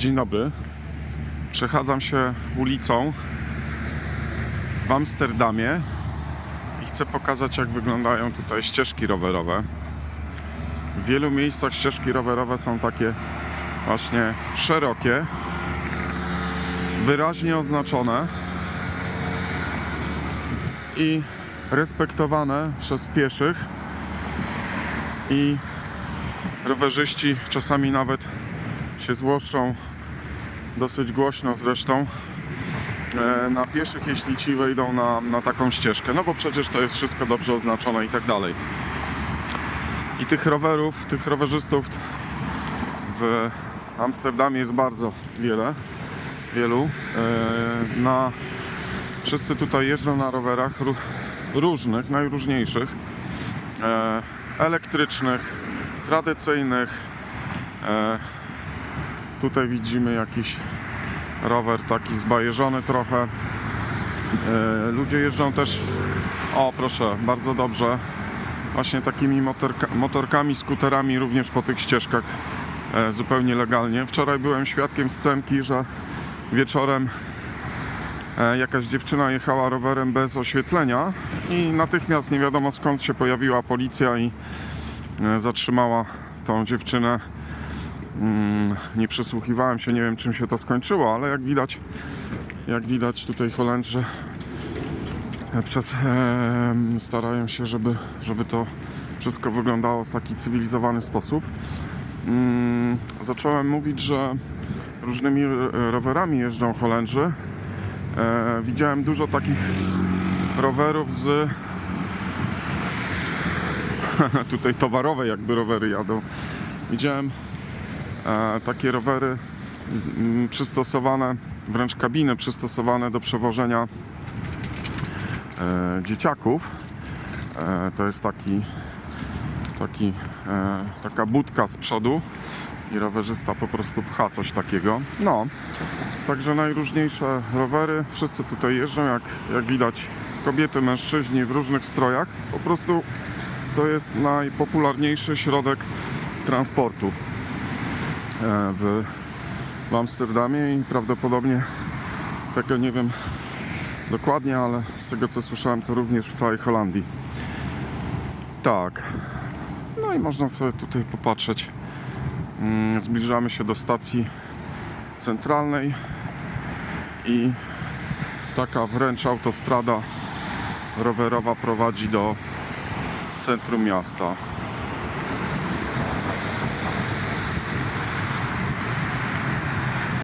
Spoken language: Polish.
Dzień dobry. Przechadzam się ulicą w Amsterdamie i chcę pokazać, jak wyglądają tutaj ścieżki rowerowe. W wielu miejscach ścieżki rowerowe są takie właśnie szerokie, wyraźnie oznaczone i respektowane przez pieszych i rowerzyści czasami nawet się złoszczą dosyć głośno zresztą e, na pieszych, jeśli ci wejdą na, na taką ścieżkę, no bo przecież to jest wszystko dobrze oznaczone i tak dalej. I tych rowerów, tych rowerzystów w Amsterdamie jest bardzo wiele, wielu. E, Na, wszyscy tutaj jeżdżą na rowerach ró- różnych, najróżniejszych, e, elektrycznych, tradycyjnych. Tutaj widzimy jakiś rower taki zbajeżony trochę. E, ludzie jeżdżą też, o proszę, bardzo dobrze, właśnie takimi motorka, motorkami, skuterami również po tych ścieżkach e, zupełnie legalnie. Wczoraj byłem świadkiem scenki, że wieczorem e, jakaś dziewczyna jechała rowerem bez oświetlenia i natychmiast nie wiadomo skąd się pojawiła policja i zatrzymała tą dziewczynę. Mm, Nie przysłuchiwałem się, nie wiem czym się to skończyło, ale jak widać, jak widać tutaj Holendrzy e, przez, em, starają się, żeby, żeby to wszystko wyglądało w taki cywilizowany sposób. Mm, Zacząłem mówić, że różnymi rowerami jeżdżą Holendrzy. E, Widziałem dużo takich rowerów z tutaj towarowe jakby rowery jadą. Widziałem e, takie rowery mm, przystosowane, wręcz kabiny przystosowane do przewożenia e, dzieciaków. E, to jest taki, taki, e, taka budka z przodu i rowerzysta po prostu pcha coś takiego. No, także najróżniejsze rowery, wszyscy tutaj jeżdżą, jak, jak widać kobiety, mężczyźni w różnych strojach. Po prostu to jest najpopularniejszy środek transportu e, w, w Amsterdamie i prawdopodobnie tego nie wiem dokładnie, ale z tego co słyszałem to również w całej Holandii. Tak. No i można sobie tutaj popatrzeć. Mm, Zbliżamy się do stacji centralnej i taka wręcz autostrada rowerowa prowadzi do centrum miasta.